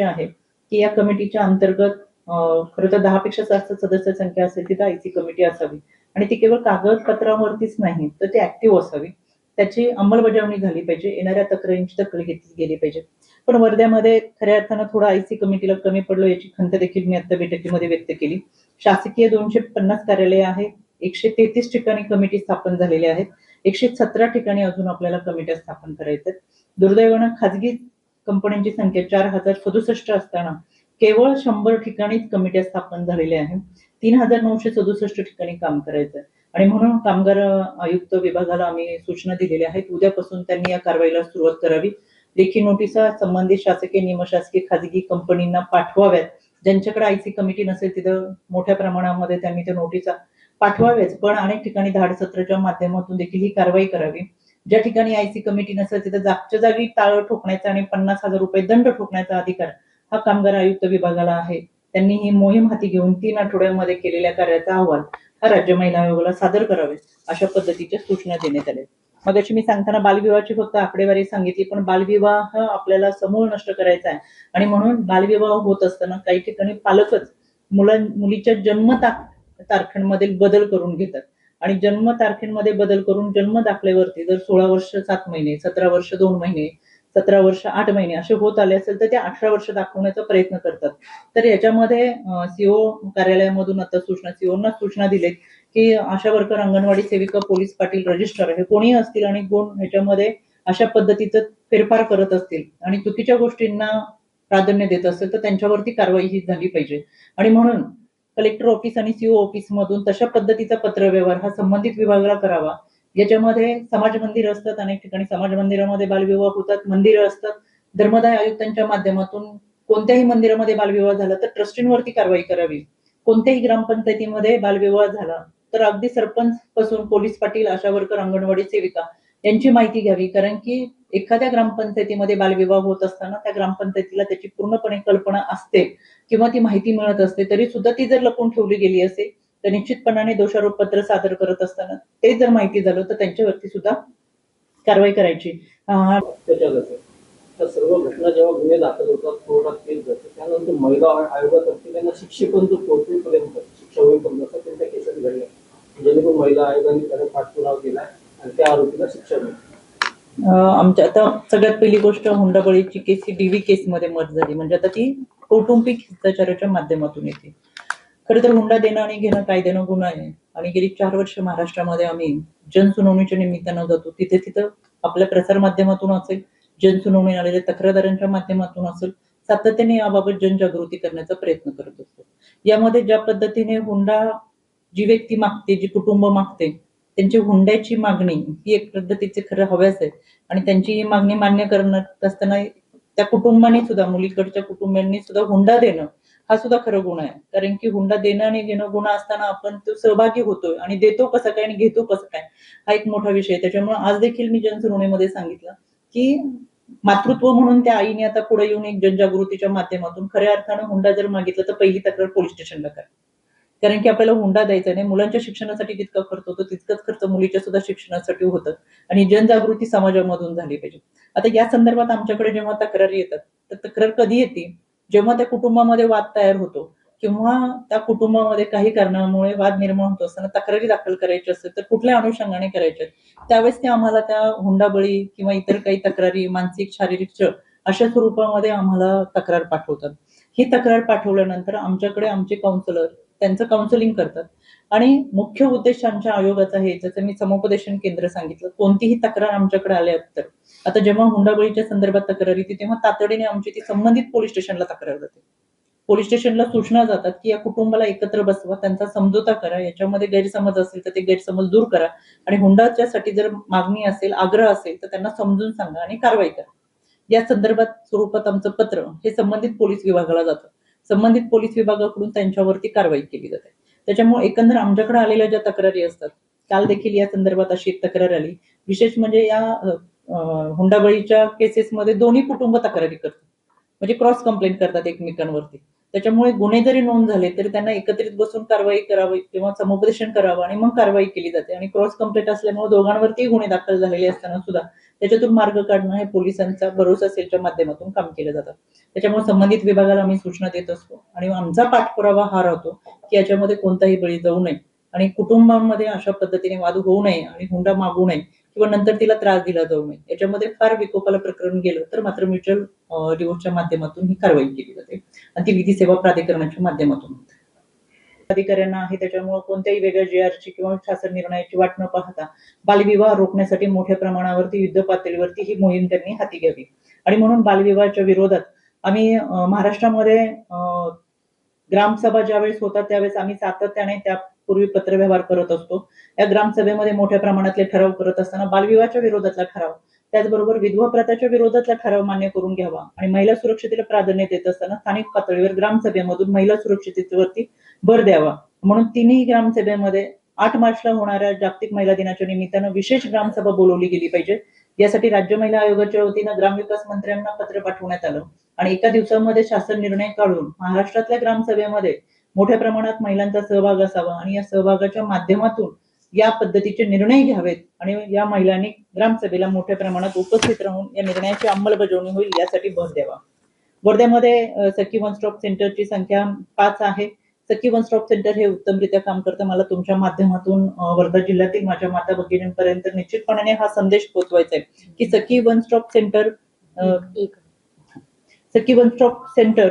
महत्त्वाचे आहे की या कमिटीच्या अंतर्गत खरं तर दहापेक्षा जास्त सदस्य संख्या असेल तिथं आयसी कमिटी असावी. आणि ती केवळ कागदपत्रावरतीच नाही तर ती ऍक्टिव्ह असावी. त्याची अंमलबजावणी झाली पाहिजे येणाऱ्या तक्रारींची दखल घेतली गेली पाहिजे. पण वर्ध्यामध्ये खऱ्या अर्थानं थोडं आयसी कमिटीला कमी पडलो याची खंत देखील मी आता बैठकीमध्ये व्यक्त केली. शासकीय दोनशे पन्नास कार्यालय आहे एकशे तेहतीस ठिकाणी कमिटी स्थापन झालेली आहेत एकशे सतरा ठिकाणी अजून आपल्याला कमिट्या स्थापन करायच्या आहेत. दुर्दैवानं खाजगी कंपन्यांची संख्या चार हजार सदुसष्ट असताना केवळ शंभर ठिकाणीच कमिट्या स्थापन झालेल्या आहेत. तीन हजार नऊशे सदुसष्ट ठिकाणी काम करायचं आहे आणि म्हणून कामगार आयुक्त विभागाला आम्ही सूचना दिलेल्या आहेत. उद्यापासून त्यांनी या कारवाईला सुरुवात करावी. लेखी नोटिसा संबंधित शासकीय निमशासकीय खाजगी कंपनींना पाठवाव्यात. ज्यांच्याकडे आयसी कमिटी नसेल तिथं मोठ्या प्रमाणामध्ये त्यांनी त्या नोटिसा पाठवाव्याच. पण अनेक ठिकाणी धाड सत्राच्या माध्यमातून देखील ही कारवाई करावी. ज्या ठिकाणी आयसी कमिटी नसेल तिथं जागच्या जागी ताळ ठोकण्याचा आणि पन्नास हजार रुपये दंड ठोकण्याचा अधिकार हा कामगार आयुक्त विभागाला आहे. त्यांनी ही मोहीम हाती घेऊन तीन आठवड्यामध्ये केलेल्या कार्याचा अहवाल हा राज्य महिला आयोगाला सादर करावे अशा पद्धतीच्या सूचना देण्यात आल्या. मग अशी मी सांगताना बालविवाहाची फक्त आकडेवारी सांगितली पण बालविवाह आपल्याला समूळ नष्ट करायचा आहे. आणि म्हणून बालविवाह होत असताना काही ठिकाणी पालकच मुला मुलीच्या जन्म ता- तारखांमधील बदल करून घेतात. आणि जन्म तारखेमध्ये बदल करून जन्म दाखल्यावरती जर सोळा वर्ष सात महिने सतरा वर्ष दोन महिने सतरा वर्ष आठ महिने असे होत आले असेल तर ते अठरा वर्ष दाखवण्याचा प्रयत्न करतात. तर याच्यामध्ये सीओ कार्यालयामधून आता सूचना सीओना सूचना दिलेत की आशा वर्कर अंगणवाडी सेविका पोलीस पाटील रजिस्टर हे कोणी असतील आणि कोण ह्याच्यामध्ये अशा पद्धतीचं फेरफार करत असतील आणि चुकीच्या गोष्टींना प्राधान्य देत असेल तर त्यांच्यावरती कारवाई ही झाली पाहिजे. आणि म्हणून कलेक्टर ऑफिस आणि सीओ ऑफिस मधून तशा पद्धतीचा पत्रव्यवहार हा संबंधित विभागाला करावा. याच्यामध्ये समाज मंदिर असतात अनेक ठिकाणी समाज मंदिरामध्ये बालविवाह होतात मंदिरं असतात. धर्मदाय आयुक्तांच्या माध्यमातून कोणत्याही मंदिरामध्ये बालविवाह झाला तर ट्रस्टींवरती कारवाई करावी. कोणत्याही ग्रामपंचायतीमध्ये बालविवाह झाला तर अगदी सरपंच पासून police Patil ASHA worker anganwadi सेविका यांची माहिती घ्यावी. कारण की एखाद्या ग्रामपंचायतीमध्ये बालविवाह होत असताना त्या ग्रामपंचायतीला त्याची पूर्णपणे कल्पना असते किंवा ती माहिती मिळत असते तरी सुद्धा ती जर लपून ठेवली गेली असेल तर निश्चितपणाने दोषारोप पत्र सादर करत असताना ते जर माहिती झालं तर त्यांच्यावरती सुद्धा कारवाई करायची. हा. त्या सर्व घटना जेव्हा गुन्हे दाखल होतात कोर्टात केली जाते त्यानंतर महिला आयोगातर्फे त्यांना शिक्षेपर्यंत पोहोचेपर्यंत शिक्षा होईपर्यंत असं त्यांच्या केसेस घडल्या जेणेकरून महिला आयोगाने त्याचा पाठपुरावा केला आणि त्या आरोपीला शिक्षा मिळते आमच्या आता सगळ्यात पहिली गोष्ट हुंडाबळीची केस ही डीव्ही केस मध्ये मत झाली. म्हणजे आता ती कौटुंबिक हिंसाचाराच्या माध्यमातून येते. खरं तर हुंडा देणं आणि घेणं कायद्यानं गुन्हा आहे. आणि गेली चार वर्ष महाराष्ट्रामध्ये आम्ही जनसुनावणीच्या निमित्तानं जातो. तिथे तिथं आपल्या प्रसार माध्यमातून असेल जनसुनावणी आलेल्या तक्रारदारांच्या माध्यमातून असेल सातत्याने याबाबत जनजागृती करण्याचा प्रयत्न करत असतो. यामध्ये ज्या पद्धतीने हुंडा जी व्यक्ती मागते जी कुटुंब मागते त्यांची हुंड्याची मागणी ही एक पद्धतीचे खरं हव्यास आहे आणि त्यांची ही मागणी मान्य करण्यात असताना त्या कुटुंबाने सुद्धा मुलीकडच्या कुटुंबियांनी सुद्धा हुंडा देणं हा सुद्धा खरं गुन्हा आहे. कारण की हुंडा देणं आणि घेणं गुन्हा असताना आपण तो सहभागी होतोय आणि देतो कसं काय आणि घेतो कसं काय हा एक मोठा विषय आहे. त्याच्यामुळे आज देखील मी जनसुनावणीमध्ये सांगितलं की मातृत्व म्हणून त्या आईने आता पुढे येऊन एक जनजागृतीच्या माध्यमातून खऱ्या अर्थानं हुंडा जर मागितला तर पहिली तक्रार पोलीस स्टेशनला करा. कारण की आपल्याला हुंडा द्यायचा नाही. मुलांच्या शिक्षणासाठी जितका खर्च होतो तितकाच खर्च मुलीच्या सुद्धा शिक्षणासाठी होतं. आणि जनजागृती समाजामधून झाली पाहिजे. आता या संदर्भात आमच्याकडे जेव्हा तक्रारी येतात तर तक्रार कधी येते? जेव्हा त्या कुटुंबामध्ये वाद तयार होतो किंवा त्या कुटुंबामध्ये काही कारणामुळे वाद निर्माण होत असताना तक्रारी दाखल करायची असेल तर कुठल्या अनुषंगाने करायच्या? त्यावेळेस ते आम्हाला त्या हुंडाबळी किंवा इतर काही तक्रारी मानसिक शारीरिक छळ अशा स्वरूपामध्ये आम्हाला तक्रार पाठवतात. ही तक्रार पाठवल्यानंतर आमच्याकडे आमचे काउन्सिलर त्यांचं काउन्सिलिंग करतात. आणि मुख्य उद्देश आमच्या आयोगाचा आहे. जसं मी समुपदेशन केंद्र सांगितलं कोणतीही तक्रार आमच्याकडे आल्या तर. आता जेव्हा हुंडाबळीच्या संदर्भात तक्रार येते तेव्हा तातडीने आमची ती संबंधित पोलीस स्टेशनला तक्रार जाते. पोलीस स्टेशनला सूचना जातात की या कुटुंबाला एकत्र बसवा त्यांचा समझोता करा याच्यामध्ये गैरसमज असेल तर ते गैरसमज दूर करा. आणि हुंडाच्यासाठी जर मागणी असेल आग्रह असेल तर त्यांना समजून सांगा आणि कारवाई करा. या संदर्भात स्वरूपात आमचं पत्र हे संबंधित पोलीस विभागाला जातं. संबंधित पोलीस विभागाकडून त्यांच्यावरती कारवाई केली जाते. त्याच्यामुळे एकंदर आमच्याकडे आलेल्या ज्या तक्रारी असतात काल देखील या संदर्भात अशी एक तक्रार आली. विशेष म्हणजे या हुंडाबळीच्या केसेसमध्ये दोन्ही कुटुंब तक्रारी करतात. म्हणजे क्रॉस कंप्लेंट करतात एकमेकांवरती. त्याच्यामुळे गुन्हे जरी नोंद झाले तरी त्यांना एकत्रित बसून कारवाई करावी किंवा समुपदेशन करावं आणि मग कारवाई केली जाते. आणि क्रॉस कंप्लेंट असल्यामुळे दोघांवरती गुन्हे दाखल झालेले असताना सुद्धा त्याच्यातून मार्ग काढणं हे पोलिसांचा भरोसा सेलच्या माध्यमातून काम केलं जातं. त्याच्यामुळे संबंधित विभागाला आम्ही सूचना देत असतो. आणि आमचा पाठपुरावा हा राहतो की याच्यामध्ये कोणताही बळी जाऊ नये. आणि कुटुंबांमध्ये अशा पद्धतीने वाद होऊ नये आणि हुंडा मागू नये किंवा नंतर तिला त्रास दिला जाऊ नये. याच्यामध्ये फार विकोपाला प्रकरण गेलं तर मात्र म्युच्युअल डिवोर्सच्या माध्यमातून ही कारवाई केली जाते. आणि ती विधी सेवा प्राधिकरणाच्या माध्यमातून. होते. अधिकाऱ्यांना आहे त्याच्यामुळे कोणत्याही वेगळ्या जे आरची किंवा शासन निर्णयाची वाट न पाहता बालविवाह रोखण्यासाठी मोठ्या प्रमाणावरती युद्ध पातळीवरती ही मोहीम त्यांनी हाती घ्यावी. आणि म्हणून बालविवाहाच्या विरोधात आम्ही अं, महाराष्ट्रामध्ये अं, ग्रामसभा ज्यावेळेस होतात त्यावेळेस आम्ही सातत्याने त्यापूर्वी पत्रव्यवहार करत असतो. या ग्रामसभेमध्ये मोठ्या प्रमाणातले ठराव करत असताना बालविवाहाच्या विरोधातला ठराव त्याचबरोबर विधवा प्रथाच्या विरोधातला ठराव मान्य करून घ्यावा. आणि महिला सुरक्षतेला प्राधान्य देत असताना स्थानिक पातळीवर ग्रामसभेमधून महिला सुरक्षिततेवरती भर द्यावा. म्हणून तिन्ही ग्रामसभेमध्ये आठ मार्चला होणाऱ्या जागतिक महिला दिनाच्या निमित्तानं विशेष ग्रामसभा बोलवली गेली पाहिजे. यासाठी राज्य महिला आयोगाच्या वतीनं ग्रामविकास मंत्र्यांना पत्र पाठवण्यात आलं. आणि एका दिवसामध्ये शासन निर्णय काढून महाराष्ट्रातल्या ग्रामसभेमध्ये मोठ्या प्रमाणात महिलांचा सहभाग असावा. आणि या सहभागाच्या माध्यमातून या पद्धतीचे निर्णय घ्यावेत आणि या महिलांनी ग्रामसभेला मोठ्या प्रमाणात उपस्थित राहून या निर्णयाची अंमलबजावणी होईल यासाठी भर द्यावा. वर्ध्यामध्ये सखी वन स्टॉप सेंटरची संख्या पाच आहे. सखी वन स्टॉप सेंटर हे उत्तमरित्या काम करतं. मला तुमच्या माध्यमातून वर्धा जिल्ह्यातील माझ्या माता भगिनींपर्यंत निश्चितपणाने हा संदेश पोहोचवायचा आहे की Sakhi one stop centre Sakhi one stop centre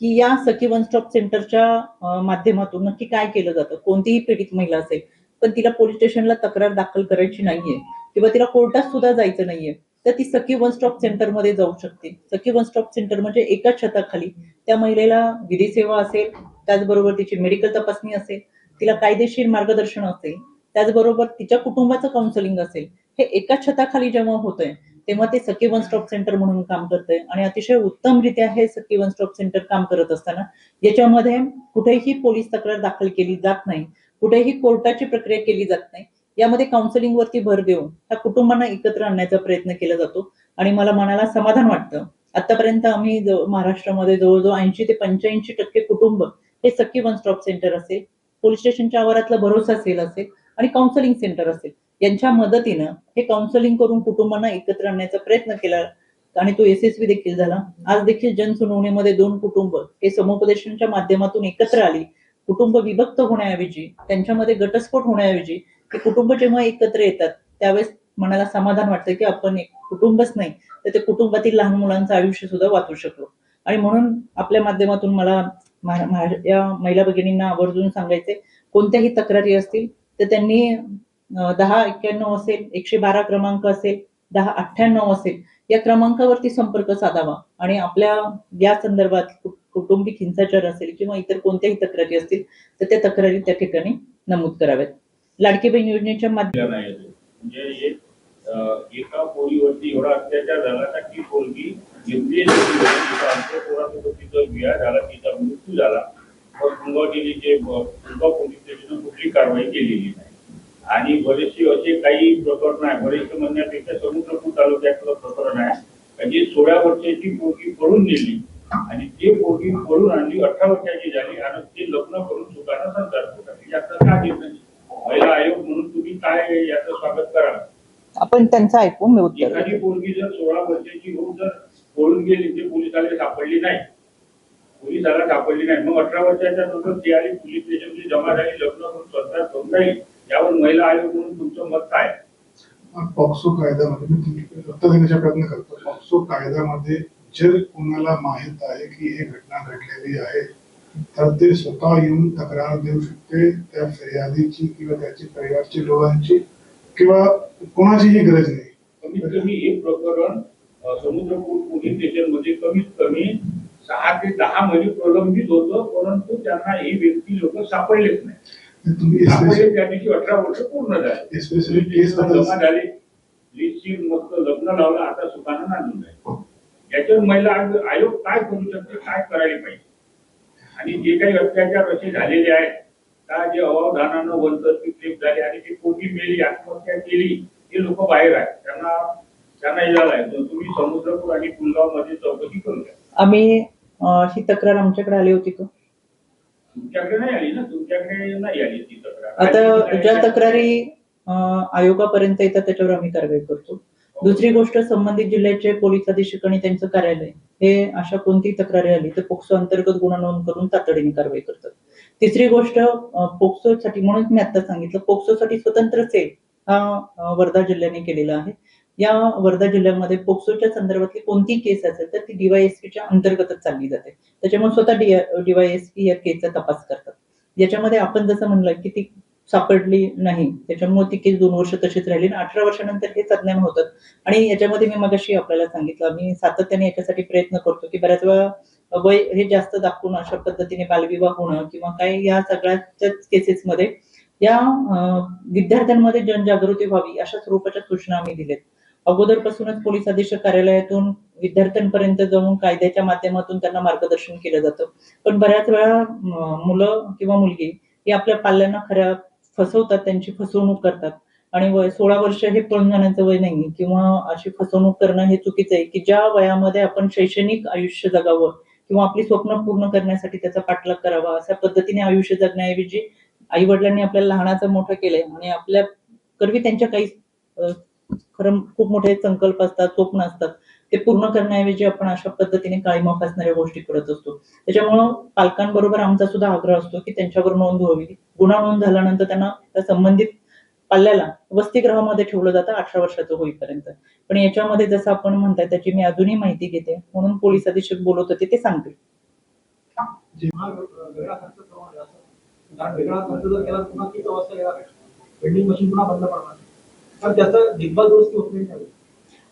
की या सखी वन स्टॉप सेंटरच्या माध्यमातून नक्की काय केलं जातं? कोणतीही पीडित महिला असेल पण तिला पोलीस स्टेशनला तक्रार दाखल करायची नाहीये. किंवा तिला कोर्टात सुद्धा जायचं नाहीये. तर ती सखी वन स्टॉप सेंटरमध्ये जाऊ शकते. सखी वन स्टॉप सेंटर म्हणजे एकाच छताखाली. त्या महिलेला विधी सेवा असेल त्याचबरोबर तिची मेडिकल तपासणी असेल तिला कायदेशीर मार्गदर्शन असेल त्याचबरोबर तिच्या कुटुंबाचं काउन्सिलिंग असेल हे एकाच छताखाली जेव्हा होतंय तेव्हा ते सखी वन स्टॉप सेंटर म्हणून काम करतंय. आणि अतिशय उत्तमरित्या हे सखी वन स्टॉप सेंटर काम करत असताना याच्यामध्ये कुठेही पोलीस तक्रार दाखल केली जात नाही. कुठेही कोर्टाची प्रक्रिया केली जात नाही. यामध्ये काउन्सिलिंग वरती भर देऊन त्या कुटुंबांना एकत्र आणण्याचा प्रयत्न केला जातो. आणि मला मनाला समाधान वाटतं. आतापर्यंत आम्ही महाराष्ट्रामध्ये जवळजवळ ऐंशी ते पंच्याऐंशी टक्के कुटुंब हे सखी वन स्टॉप सेंटर असेल. पोलीस स्टेशनच्या आवारातला भरोसा सेल असेल आणि काउन्सिलिंग सेंटर असेल. यांच्या मदतीनं हे काउन्सिलिंग करून कुटुंबांना एकत्र आणण्याचा प्रयत्न केला आणि तो यशस्वी देखील झाला. आज देखील जनसुनावणीमध्ये दोन कुटुंब हे समुपदेशनच्या माध्यमातून एकत्र आली. कुटुंब विभक्त होण्याऐवजी त्यांच्यामध्ये घटस्फोट होण्याऐवजी ते कुटुंब जेव्हा एकत्र येतात त्यावेळेस मनाला समाधान वाटतं की आपण एक कुटुंबच नाही तर ते कुटुंबातील लहान मुलांचं आयुष्य सुद्धा वाचू शकलो. आणि म्हणून आपल्या माध्यमातून मला या महिला भगिनींना आवर्जून सांगायचे कोणत्याही तक्रारी असतील तर त्यांनी दहा एक्क्याण्णव असेल एकशे बारा क्रमांक असेल दहा अठ्ठ्याण्णव असेल या क्रमांकावरती संपर्क साधावा. आणि आपल्या या संदर्भात कौटुंबिक हिंसाचार असेल किंवा इतर कोणत्याही तक्रारी असतील तर त्या तक्रारी त्या ठिकाणी नमूद कराव्यात. लाडकी बहीण योजनेच्या माध्यमात म्हणजे एका पोरीवरती एवढा अत्याचार झाला का ती पोरगी तिचा विवाह झाला तिचा मृत्यू झाला. मग कुंभवटिनीचे कुंभा पोलीस स्टेशन कुठली कारवाई केलेली नाही. आणि बरेचसे असे काही प्रकरण आहे. बरेचसे म्हणण्यापेक्षा समुद्रपूर तालुक्यातलं प्रकरण आहे. जी सोळा वर्षाची पोरगी पळून गेली. आणि ते पोरगी पळून आणली अठरा वर्षाची झाली आणि ते लग्न करून सुखानं संसार होता याचा का घेत नाही महिला आयोग म्हणून तुम्ही काय याचं स्वागत करा आपण त्यांचं ऐकून मी उत्तर. एखादी. पोरगी जर सोळा वर्षाची होऊन जर पळून गेली ते पोलिसाला सापडली नाही. पोलिसाला सापडली नाही. मग अठरा वर्षाच्या नंतर ती आली पोलीस स्टेशनची जमा झाली लग्न करून संसार करून राहील. यावर महिला आयोग म्हणून तुमचं मत काय पॉक्सो कायद्यामध्ये मी तुम्ही उत्तर देण्याचा प्रयत्न करतो. पॉक्सो कायद्यामध्ये जर कोणाला माहीत आहे की हे घटना घडलेली आहे तर ते स्वतः येऊन तक्रार देऊ शकते त्या फिर्यादीची किंवा त्याची परिवारची लोकांची किंवा कोणाचीही गरज नाही. कमीत कमी एक प्रकरण समुद्रपूर पोलीस स्टेशनमध्ये कमीत कमी सहा ते दहा महिने प्रलंबित होतं परंतु त्यांना ही व्यक्ती लोक सापडलेच नाही. तुम्ही सापडले त्या दिवशी अठरा वर्ष पूर्ण झाले. जमा झाले. मस्त लग्न लावलं आता सुखानं नांदून जाईल याच्यावर महिला आयोग काय करू शकते काय करायला पाहिजे? आणि जे काही अत्याचार असे झालेले आहेत का जे अवावधानानं क्लिप झाली आणि ती पोटी मेली आत्महत्या केली ते लोक बाहेर आहेत. त्यांना त्यांना इजाला आहे. तुम्ही समुद्रपूर आणि पुलगावमध्ये चौकशी करू शकता आम्ही ही तक्रार आमच्याकडे आली होती का? तुमच्याकडे नाही आली ना? तुमच्याकडे नाही आली ती तक्रार. आता ज्या तक्रारी आयोगापर्यंत येतात त्याच्यावर आम्ही कारवाई करतो. दुसरी गोष्ट संबंधित जिल्ह्याचे पोलीस अधीक्षक आणि त्यांचं कार्यालय हे अशा कोणती तक्रारी आली तर पोक्सो अंतर्गत गुन्हा नोंद करून तातडीने कारवाई करतात. तिसरी गोष्ट पोक्सो पोक्सोसाठी म्हणून मी आता सांगितलं पोक्सोसाठी स्वतंत्र सेल हा वर्धा जिल्ह्याने केलेला आहे. या वर्धा जिल्ह्यामध्ये पोक्सोच्या संदर्भातली कोणती केस असेल तर ती डीवायएसपीच्या अंतर्गतच चालली जाते. त्याच्यामुळे स्वतः डीवायएसपी या केसचा तपास करतात. याच्यामध्ये आपण जसं म्हणलं की ती सापडली नाही. त्याच्यामुळे ती केस दोन वर्ष तशीच राहिली आणि अठरा वर्षानंतर हे अज्ञान होतात आणि याच्यामध्ये मी मगाशी आपल्याला सांगितलं आम्ही सातत्याने याच्यासाठी प्रयत्न करतो की बऱ्याच वेळा वय हे जास्त दाखवून अशा पद्धतीने बालविवाह होणं किंवा काय या सगळ्याच्याच केसेसमध्ये या विद्यार्थ्यांमध्ये जनजागृती व्हावी अशा स्वरूपाच्या सूचना आम्ही दिलेत अगोदरपासूनच पोलीस अधीक्षक कार्यालयातून विद्यार्थ्यांपर्यंत जाऊन कायद्याच्या माध्यमातून त्यांना मार्गदर्शन केलं जातं. पण बऱ्याच वेळा मुलं किंवा मुलगी ही आपल्या पाल्यांना खऱ्या फसवतात त्यांची फसवणूक करतात. आणि वय सोळा वर्ष हे पळून जाण्याचं वय नाही किंवा अशी फसवणूक करणं हे चुकीचं आहे की ज्या वयामध्ये आपण शैक्षणिक आयुष्य जगावं किंवा आपली स्वप्न पूर्ण करण्यासाठी त्याचा पाठलाग करावा अशा पद्धतीने आयुष्य जगण्याऐवजी आई वडिलांनी आपल्याला लहानाचं मोठं केलंय आणि आपल्या करवी त्यांच्या काही खरं खूप मोठे संकल्प असतात स्वप्न असतात. ते पूर्ण करण्याऐवजी आपण अशा पद्धतीने काळीमाफ असणाऱ्या गोष्टी करत असतो. त्याच्यामुळं पालकांबरोबर आमचा सुद्धा आग्रह असतो की त्यांच्यावर नोंद व्हावी. गुन्हा नोंद झाल्यानंतर त्यांना त्या संबंधित पाल्याला वसतिगृहामध्ये ठेवलं जातं अठरा वर्षाचं होईपर्यंत. पण याच्यामध्ये जसं आपण म्हणताय त्याची मी अजूनही माहिती घेते. म्हणून पोलीस अधीक्षक बोलत होते ते सांगते पेंडिंग मशीन पुन्हा बंद पडणार. पण त्याचं देखभाल दुरुस्ती होत नाही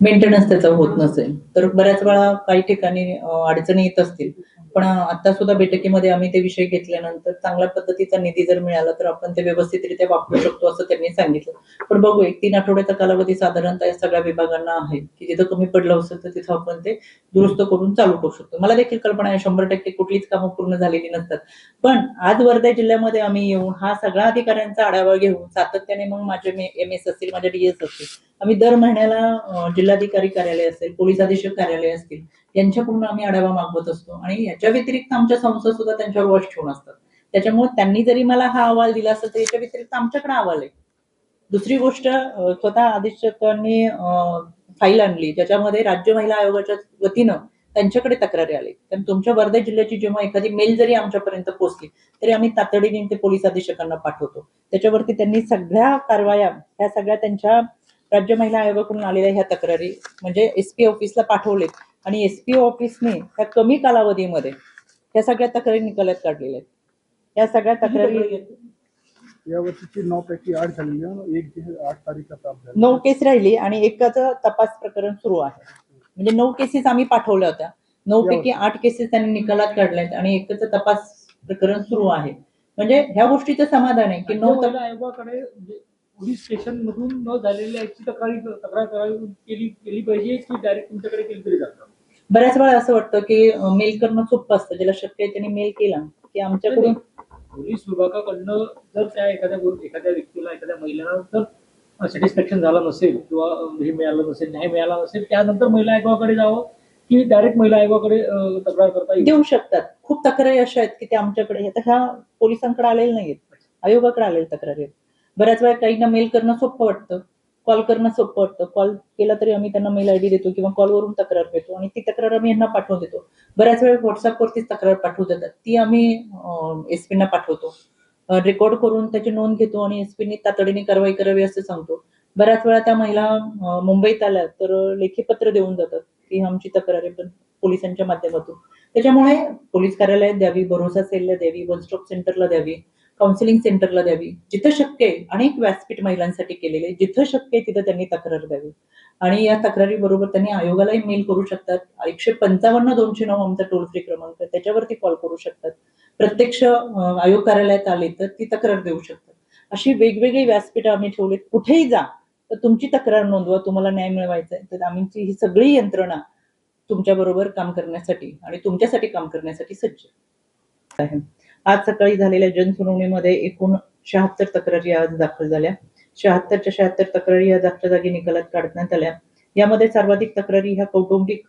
मेंटेनन्स त्याचा होत नसेल. तर बऱ्याच वेळा काही ठिकाणी अडचणी येत असतील. पण आता सुद्धा बैठकीमध्ये आम्ही ते विषय घेतल्यानंतर चांगल्या पद्धतीचा निधी जर मिळाला तर आपण ते व्यवस्थितरित्या वापरू शकतो असं त्यांनी सांगितलं. पण बघू एक तीन आठवड्याचा कालावधी साधारणतः या सगळ्या विभागांना आहे की जिथं कमी पडलं असेल तर तिथं आपण ते दुरुस्त करून चालू करू शकतो. मला देखील कल्पना आहे शंभर टक्के कुठलीच कामं पूर्ण झालेली नसतात. पण आज वर्धा जिल्ह्यामध्ये आम्ही येऊन हा सगळा अधिकाऱ्यांचा आढावा घेऊन सातत्याने मग माझे एम एस असतील माझे डीएस असतील आम्ही दर महिन्याला जिल्हाधिकारी कार्यालय असेल पोलीस अधीक्षक कार्यालय असतील यांच्याकडून आम्ही आढावा मागवत असतो. आणि याच्या व्यतिरिक्त आमच्या संस्था सुद्धा त्यांच्यावर वॉच ठेवून असतात. त्याच्यामुळे त्यांनी जरी मला हा अहवाल दिला असेल तर याच्या व्यतिरिक्त आमच्याकडे अहवाल आहे. दुसरी गोष्ट स्वतः अधीक्षकांनी फाईल आणली ज्याच्यामध्ये राज्य महिला आयोगाच्या वतीनं त्यांच्याकडे तक्रारी आली. कारण तुमच्या वर्धा जिल्ह्याची जेव्हा एखादी मेल जरी आमच्यापर्यंत पोहोचली तरी आम्ही तातडीने ते पोलीस अधीक्षकांना पाठवतो. त्याच्यावरती त्यांनी सगळ्या कारवाया ह्या सगळ्या त्यांच्या राज्य महिला आयोगाकडून आलेल्या ह्या तक्रारी म्हणजे एसपी ऑफिसला पाठवलेत आणि एसपी ऑफिसने त्या कमी कालावधीमध्ये ह्या सगळ्या तक्रारी निकालात काढलेल्या आहेत. या सगळ्या तक्रारी या वर्षीची नऊ पैकी आठ झालेली एक आठ झाली नऊ केस राहिली आणि एकाचं तपास प्रकरण सुरू आहे. म्हणजे नऊ केसेस आम्ही पाठवल्या होत्या. नऊ पैकी आठ केसेस त्यांनी निकालात काढल्यात आणि एकाचं तपास प्रकरण सुरू आहे. म्हणजे ह्या गोष्टीचं समाधान आहे की नऊ आयोगाकडे पोलीस स्टेशन मधून न झालेल्या याची तक्रारी तक्रार करावी केली केली पाहिजे की डायरेक्ट तुमच्याकडे केली तरी जातं बऱ्याच वेळा असं वाटतं की मेल करणं सोपं असतं. ज्याला शक्य आहे त्यांनी मेल केला. की आमच्याकडून पोलीस विभागाकडनं जर त्या एखाद्या एखाद्या व्यक्तीला एखाद्या महिलेला जर सॅटिस्फॅक्शन झालं नसेल किंवा हे मिळालं नसेल न्याय मिळाला नसेल त्यानंतर महिला आयोगाकडे जावं की डायरेक्ट महिला आयोगाकडे तक्रार करता देऊ शकतात. खूप तक्रारी अशा आहेत की त्या आमच्याकडे आता ह्या पोलिसांकडे आलेल्या नाहीत आयोगाकडे आलेल्या तक्रारी आहेत. बऱ्याच वेळा काहींना मेल करणं सोपं वाटतं. कॉल करणं सोपं वाटतं. कॉल केला तरी आम्ही त्यांना मेल आयडी देतो किंवा कॉलवरून तक्रार देतो आणि ती तक्रार आम्ही यांना पाठवून देतो. बऱ्याच वेळा व्हॉट्सअपवरतीच तक्रार पाठवून देतात. ती आम्ही एसपीना पाठवतो. रेकॉर्ड करून त्याची नोंद घेतो आणि एसपीने तातडीने कारवाई करावी असं सांगतो. बऱ्याच वेळा त्या महिला मुंबईत आल्या तर लेखीपत्र देऊन जातात की आमची तक्रार आहे पण पोलिसांच्या माध्यमातून. त्याच्यामुळे पोलीस कार्यालयात द्यावी भरोसा सेलला द्यावी वन स्टॉप सेंटरला द्यावी. काउन्सिलिंग सेंटरला द्यावी. जिथं शक्य आहे अनेक व्यासपीठ महिलांसाठी केलेले जिथं शक्य आहे तिथं त्यांनी तक्रार द्यावी. आणि या तक्रारी बरोबर त्यांनी आयोगालाही मेल करू शकतात. एकशे पंचावन्न दोनशे नऊ आमचा टोल फ्री क्रमांक त्याच्यावरती कॉल करू शकतात. प्रत्यक्ष आयोग कार्यालयात आले तर ती तक्रार देऊ शकतात. अशी वेगवेगळी व्यासपीठ आम्ही ठेवलीत. कुठेही जा तर तुमची तक्रार नोंदवा तुम्हाला न्याय मिळवायचा आहे. तर आमची ही सगळी यंत्रणा तुमच्या बरोबर काम करण्यासाठी आणि तुमच्यासाठी काम करण्यासाठी सज्ज आहे. आज सकाळी झालेल्या जनसुनावणीमध्ये एकूण शहात्तर तक्रारी आज दाखल झाल्या. शहात्तरच्या शहात्तर तक्रारी या जागच्या जागी निकालात काढण्यात आल्या. यामध्ये सर्वाधिक तक्रारी ह्या कौटुंबिक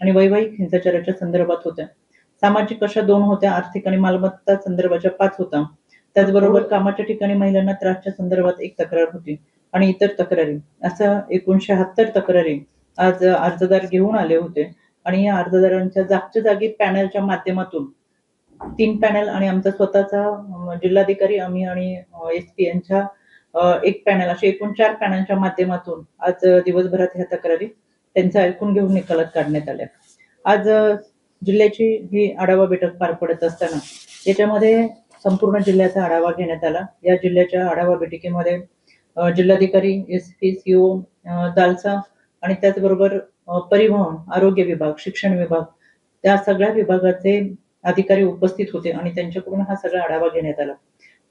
आणि वैवाहिक हिंसाचाराच्या संदर्भात होत्या. सामाजिक अशा दोन होत्या आर्थिक आणि मालमत्ता संदर्भाच्या पाच होता. त्याचबरोबर कामाच्या ठिकाणी महिलांना त्रासच्या संदर्भात एक तक्रार होती आणि इतर तक्रारी. असा एकूण शहात्तर तक्रारी आज अर्जदार घेऊन आले होते आणि या अर्जदारांच्या जागच्या जागी पॅनलच्या माध्यमातून तीन पॅनल आणि आमचा स्वतःचा जिल्हाधिकारी आम्ही आणि एस पी यांच्या एक पॅनल असे एकूण चार पॅनलच्या माध्यमातून आज दिवसभरात ह्या तक्रारी त्यांचा ऐकून घेऊन निकालात काढण्यात आल्या. आज जिल्ह्याची ही आढावा बैठक पार पडत असताना याच्यामध्ये संपूर्ण जिल्ह्याचा आढावा घेण्यात आला. या जिल्ह्याच्या आढावा बैठकीमध्ये जिल्हाधिकारी एस पी सीओ दालसा आणि त्याचबरोबर परिवहन आरोग्य विभाग शिक्षण विभाग त्या सगळ्या विभागाचे अधिकारी उपस्थित होते आणि त्यांच्याकडून हा सगळा आढावा घेण्यात आला.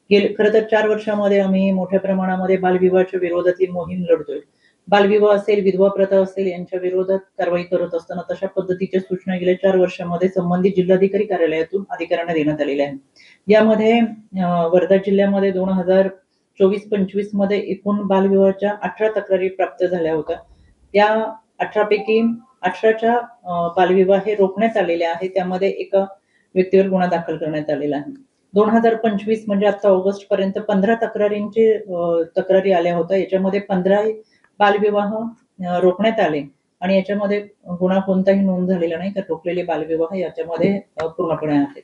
गेले खरं तर चार वर्षामध्ये आम्ही मोठ्या प्रमाणामध्ये बालविवाहाच्या विरोधातील मोहीम लढतोय. बालविवाह असेल विधवा प्रथा असेल यांच्या विरोधात कारवाई करत असताना तशा पद्धतीच्या सूचना गेल्या चार वर्षामध्ये संबंधित जिल्हाधिकारी कार्यालयातून अधिकाऱ्यांना देण्यात आलेल्या आहेत. यामध्ये वर्धा जिल्ह्यामध्ये दोन हजार चोवीस पंचवीसमध्ये एकूण बालविवाहाच्या अठरा तक्रारी प्राप्त झाल्या होत्या. त्या अठरा पैकी अठराच्या बालविवाह हे रोखण्यात आलेले आहे. त्यामध्ये एका व्यक्तीवर गुन्हा दाखल करण्यात आलेला आहे. दोन हजार पंचवीस म्हणजे आता ऑगस्ट पर्यंत पंधरा तक्रारींची तक्रारी आल्या होत्या. याच्यामध्ये पंधरा बालविवाह रोखण्यात आले आणि याच्यामध्ये गुन्हा कोणताही नोंद झालेला नाही तर रोखलेले बालविवाह याच्यामध्ये पूर्णपणे आहेत.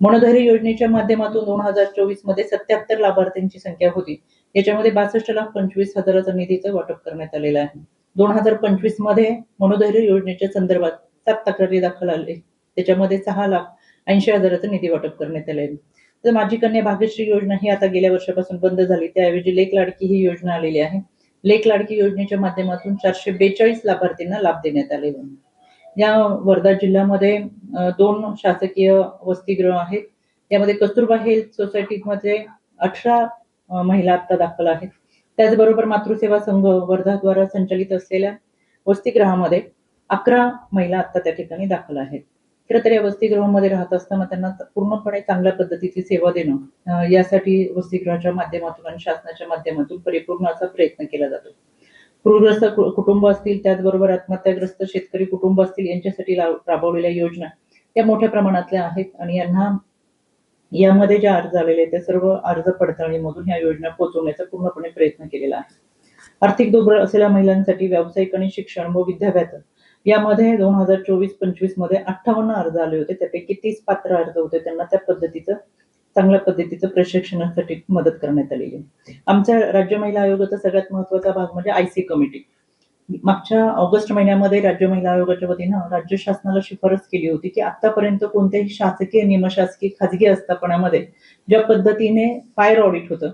मनोधैर्य योजनेच्या माध्यमातून दोन हजार चोवीसमध्ये सत्याहत्तर लाभार्थ्यांची संख्या होती. याच्यामध्ये बासष्ट लाख पंचवीस हजाराचा निधीचं वाटप करण्यात आलेलं आहे. दोन हजार पंचवीसमध्ये मनोधैर्य योजनेच्या संदर्भात सात तक्रारी दाखल आले. त्याच्यामध्ये सहा लाख ऐंशी हजाराचं निधी वाटप करण्यात आले आहे. तर माझी कन्या भाग्यश्री योजना ही आता गेल्या वर्षापासून बंद झाली. त्याऐवजी लेख लाडकी ही योजना आलेली आहे. लेख लाडकी योजनेच्या माध्यमातून चारशे बेचाळीस लाभार्थींना लाभ देण्यात आलेला आहे या वर्धा जिल्ह्यामध्ये दोन शासकीय वसतिगृह आहेत. यामध्ये कस्तुरबा हेल्थ सोसायटीमध्ये अठरा महिला आता दाखल आहेत. त्याचबरोबर मातृसेवा संघ वर्धाद्वारा संचालित असलेल्या वसतिगृहामध्ये अकरा महिला आता त्या ठिकाणी दाखल आहेत. तरी या वसतिगृहामध्ये राहत असताना त्यांना पूर्णपणे चांगल्या पद्धतीची सेवा देणं यासाठी वसतिगृहाच्या माध्यमातून आणि शासनाच्या माध्यमातून परिपूर्ण असा प्रयत्न केला जातो. पूरग्रस्त कुटुंब असतील त्याचबरोबर आत्महत्याग्रस्त शेतकरी कुटुंब असतील यांच्यासाठी राबवलेल्या योजना या मोठ्या प्रमाणातल्या आहेत आणि यांना यामध्ये ज्या अर्ज आलेले आहेत त्या सर्व अर्ज पडताळणीमधून ह्या योजना पोहोचवण्याचा पूर्णपणे प्रयत्न केलेला आहे. आर्थिक दुर्बळ असलेल्या महिलांसाठी व्यावसायिक आणि शिक्षण व विद्याभ्यास यामध्ये दोन हजार चोवीस पंचवीसमध्ये अठ्ठावन्न अर्ज आले होते. त्यापैकी तीस पात्र अर्ज होते. त्यांना त्या पद्धतीचं चांगल्या पद्धतीचं प्रशिक्षणासाठी मदत करण्यात आलेली. आहे आमच्या राज्य महिला आयोगाचा सगळ्यात महत्त्वाचा भाग म्हणजे आयसी कमिटी मागच्या ऑगस्ट महिन्यामध्ये राज्य महिला आयोगाच्या वतीनं राज्य शासनाला शिफारस केली होती की आतापर्यंत कोणत्याही शासकीय निमशासकीय खाजगी आस्थापनामध्ये ज्या पद्धतीने फायर ऑडिट होतं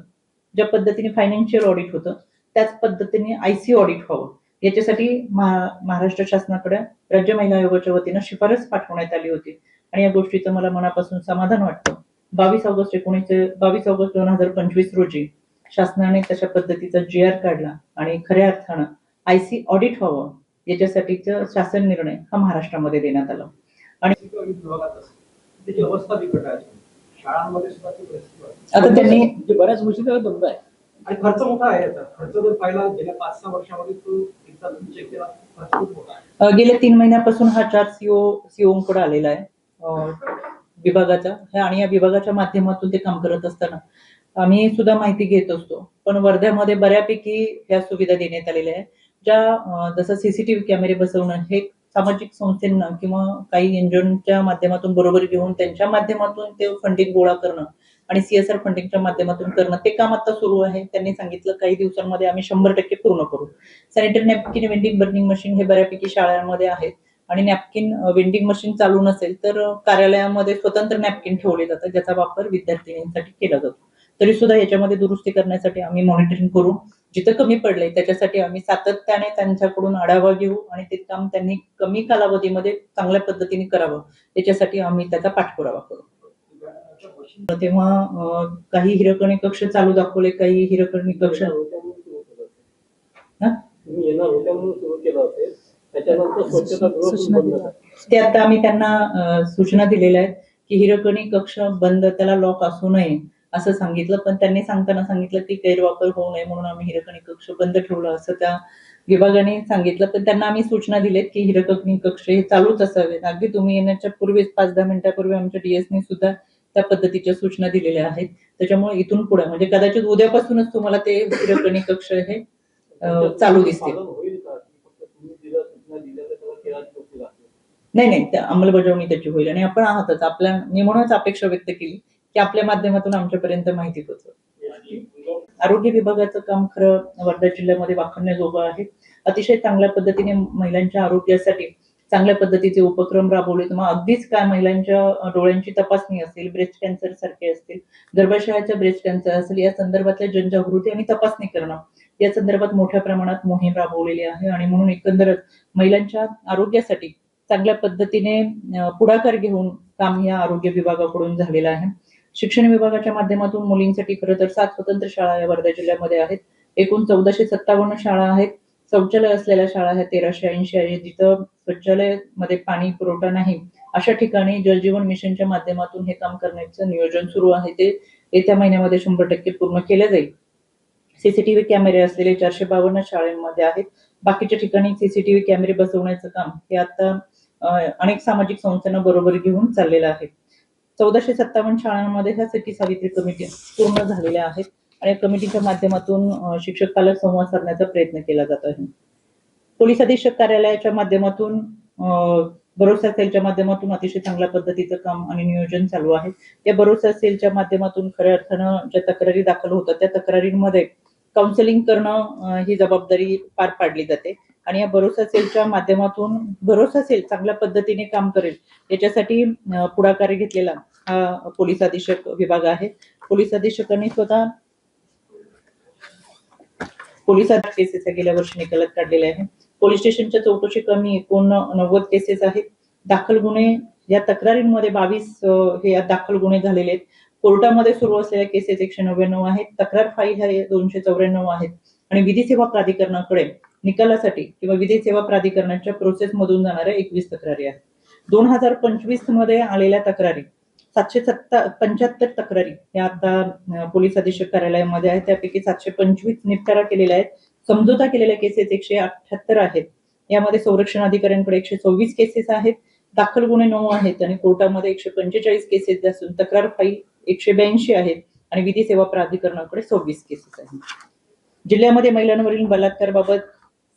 ज्या पद्धतीने फायनान्शियल ऑडिट होतं त्याच पद्धतीने आयसी ऑडिट व्हावं. याच्यासाठी महा- महाराष्ट्र शासनाकडे राज्य महिला आयोगाच्या वतीनं शिफारस पाठवण्यात आली होती. आणि या गोष्टीचं मला मनापासून समाधान वाटतं. बावीस ऑगस्ट एकोणीसशे बावीस ऑगस्ट दोन हजार पंचवीस रोजी शासनाने तशा पद्धतीचा जी आर काढला आणि खऱ्या अर्थानं आयसी ऑडिट व्हावं याच्यासाठीचा शासन निर्णय हा महाराष्ट्रामध्ये देण्यात आला. किंवा विभागात असेल त्याची अवस्था बिकट आहे. शाळांमध्ये सुद्धा ती परिस्थिती आहे. आता त्यांनी म्हणजे बऱ्याच गोष्टी त्याला बंद आहे. आणि खर्च मोठा आहे खर्च जर पाहिला गेल्या पाच सहा वर्षामध्ये तो एकदा चेक केला खर्च खूप मोठा आहे. गेल्या तीन महिन्यापासून हा चार सीओ सीओकडे आलेला आहे. विभागाचा. आणि या विभागाच्या माध्यमातून ते काम करत असताना आम्ही सुद्धा माहिती घेत असतो. पण वर्ध्यामध्ये बऱ्यापैकी या सुविधा देण्यात आलेल्या आहेत. ज्या अ, जसं सीसीटीव्ही कॅमेरे बसवणं हे सामाजिक संस्थांना किंवा काही एनजीओच्या माध्यमातून बरोबर घेऊन त्यांच्या माध्यमातून ते फंडिंग गोळा करणं आणि सीएसआर फंडिंगच्या माध्यमातून करणं ते काम आता सुरू आहे. त्यांनी सांगितलं काही दिवसांमध्ये आम्ही शंभर टक्के पूर्ण करू. Sanitary napkin vending burning machine हे बऱ्यापैकी शाळांमध्ये आहेत. आणि नॅपकिन वेंडिंग मशीन चालू नसेल तर कार्यालयामध्ये स्वतंत्र नॅपकिन ठेवले जातात ज्याचा वापर विद्यार्थिनींसाठी केला जातो. तरी सुद्धा याच्यामध्ये दुरुस्ती करण्यासाठी आम्ही मॉनिटरिंग करू. जिथं कमी पडले त्याच्यासाठी आम्ही सातत्याने त्यांच्याकडून आढावा घेऊ आणि ते काम त्यांनी कमी कालावधीमध्ये चांगल्या पद्धतीने करावं. याच्यासाठी आम्ही त्याचा पाठपुरावा करू. तेव्हा काही हिरकणी कक्ष चालू दाखवले काही हिरकणी कक्ष. ते आता आम्ही त्यांना सूचना दिलेल्या आहेत की हिरकणी कक्ष बंद त्याला लॉक असू नये असं सांगितलं. पण त्यांनी सांगताना सांगितलं की गैरवापर होऊ नये म्हणून आम्ही हिरकणी कक्ष बंद ठेवला असं त्या विभागाने सांगितलं. पण त्यांना आम्ही सूचना दिलेत की हिरकणी कक्ष हे चालूच असावेत. अगदी तुम्ही येण्याच्या पूर्वीच पाच दहा मिनिटापूर्वी आमच्या डीएसने सुद्धा त्या पद्धतीच्या सूचना दिलेल्या आहेत. त्याच्यामुळे इथून पुढे म्हणजे कदाचित उद्यापासूनच तुम्हाला ते हिरकणी कक्ष हे चालू दिसतील. नाही नाही त्या अंमलबजावणी त्याची होईल आणि आपण आहातच. आपल्या मी म्हणूनच अपेक्षा व्यक्त केली की आपल्या माध्यमातून आमच्यापर्यंत माहिती पोहोचव आरोग्य विभागाचं काम खरं वर्धा जिल्ह्यामध्ये वाखाणण्याजोगं आहे. अतिशय चांगल्या पद्धतीने महिलांच्या आरोग्यासाठी चांगल्या पद्धतीचे उपक्रम राबवले मग अगदीच काय महिलांच्या डोळ्यांची तपासणी असेल ब्रेस्ट कॅन्सर सारखे असतील गर्भाशयाच्या ब्रेस्ट कॅन्सर असेल या संदर्भातल्या जनजागृती आणि तपासणी करणं या संदर्भात मोठ्या प्रमाणात मोहीम राबवलेली आहे. आणि म्हणून एकंदरच महिलांच्या आरोग्यासाठी चांगल्या पद्धतीने पुढाकार घेऊन काम या आरोग्य विभागाकडून झालेलं आहे. शिक्षण विभागाच्या माध्यमातून मुलींसाठी खरं तर सात स्वतंत्र शाळा या वर्धा जिल्ह्यामध्ये आहेत. एकूण चौदाशे सत्तावन्न शाळा आहेत. शौचालय असलेल्या शाळा ह्या तेराशे ऐंशी आहे. जिथं शौचालयमध्ये पाणी पुरवठा नाही अशा ठिकाणी जलजीवन मिशनच्या माध्यमातून हे काम करण्याचं नियोजन सुरू आहे. ते येत्या महिन्यामध्ये शंभर टक्के पूर्ण केले जाईल. सीसीटीव्ही कॅमेरे असलेले चारशे बावन्न शाळांमध्ये आहेत. बाकीच्या ठिकाणी सीसीटीव्ही कॅमेरे बसवण्याचं काम हे आता अनेक सामाजिक संस्थांना बरोबर घेऊन चाललेलं आहे. चौदाशे सत्तावन्न शाळांमध्ये ह्या सखी सावित्री कमिटी पूर्ण झालेल्या आहेत. आणि कमिटीच्या माध्यमातून शिक्षक पालक संवाद साधण्याचा प्रयत्न केला जात आहे. पोलीस अधीक्षक कार्यालयाच्या माध्यमातून भरोसा सेलच्या माध्यमातून अतिशय चांगल्या पद्धतीचं काम आणि नियोजन चालू आहे. या भरोसा सेलच्या माध्यमातून खऱ्या अर्थानं ज्या तक्रारी दाखल होतात त्या तक्रारींमध्ये काउन्सिलिंग करणं ही जबाबदारी पार पाडली जाते. आणि या भरोसा सेलच्या माध्यमातून भरोसा सेल चांगल्या पद्धतीने काम करेल याच्यासाठी पुढाकार घेतलेला हा पोलीस अधीक्षक विभाग आहे. पोलीस अधीक्षकांनी स्वतः पोलिसात केसेस गेल्या वर्षी निकालात काढलेले आहे पोलीस स्टेशनच्या चौकशी कमी एकूण नव्वद केसेस आहेत. दाखल गुन्हे या तक्रारींमध्ये बावीस हे दाखल गुन्हे झालेले आहेत. कोर्टामध्ये सुरू असलेल्या केसेस एकशे नव्याण्णव आहेत. तक्रार फाईल ह्या दोनशे चौऱ्याण्णव आहेत. आणि विधी सेवा प्राधिकरणाकडे निकालासाठी किंवा विधी सेवा प्राधिकरणाच्या प्रोसेस मधून जाणाऱ्या एकवीस तक्रारी आहेत. दोन हजार पंचवीसमध्ये आलेल्या तक्रारी सातशे सत्ता पंच्याहत्तर तक्रारी या आता पोलीस अधीक्षक कार्यालयामध्ये आहेत. त्यापैकी सातशे पंचवीस निपटारा केलेल्या आहेत. समझोता केलेल्या केसेस एकशे अठ्याहत्तर आहेत. यामध्ये संरक्षण अधिकाऱ्यांकडे एकशे सव्वीस केसेस आहेत. दाखल गुन्हे नऊ आहेत आणि कोर्टामध्ये एकशे पंचेचाळीस केसेस असून तक्रार फाईल एकशे ब्याऐंशी आहेत आणि विधी सेवा प्राधिकरणाकडे सव्वीस केसेस आहेत. जिल्ह्यामध्ये महिलांवरील बलात्काराबाबत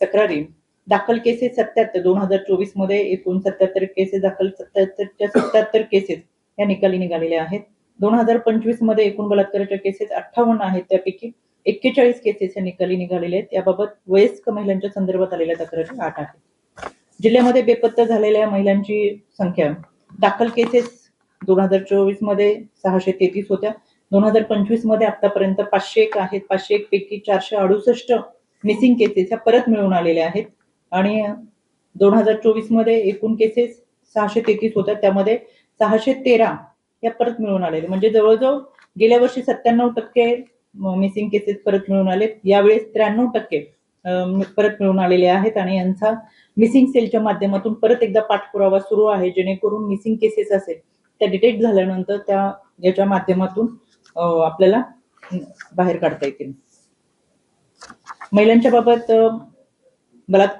तक्रारी. दाखल केसेस सत्याहत्तर दोन हजार चोवीसमध्ये एकूण सत्याहत्तर केसेस दाखल सत्याहत्तरच्या सत्याहत्तर केसेस. या निकाली निघालेल्या आहेत. दोन हजार पंचवीसमध्ये एकूण बलात्काराच्या केसेस अठ्ठावन्न आहेत. त्यापैकी एक्केचाळीस केसेस या निकाली निघालेल्या आहेत. याबाबत वयस्क महिलांच्या संदर्भात आलेल्या तक्रारी आठ आहेत. जिल्ह्यामध्ये बेपत्ता झालेल्या महिलांची संख्या दाखल केसेस दोन हजार चोवीसमध्ये सहाशे तेहतीस होत्या. दोन हजार पंचवीसमध्ये आतापर्यंत पाचशे एक आहेत. पाचशे एक पैकी चारशे अडुसष्ट मिसिंग केसेस ह्या परत मिळून आलेल्या आहेत. आणि दोन हजार चोवीसमध्ये एकूण केसेस सहाशे तेहतीस होत्या. त्यामध्ये सहाशे तेरा या परत मिळून आलेले म्हणजे जवळजवळ गेल्या वर्षी सत्त्याण्णव टक्के मिसिंग केसेस परत मिळून आले यावेळेस त्र्याण्णव टक्के परत मिळून आलेले आहेत आणि यांचा मिसिंग सेलच्या माध्यमातून परत एकदा पाठपुरावा सुरू आहे जेणेकरून मिसिंग केसेस असेल त्या डिटेक्ट झाल्यानंतर त्या याच्या माध्यमातून आपल्याला बाहेर काढता येतील. महिलांच्या बाबत बलात्कार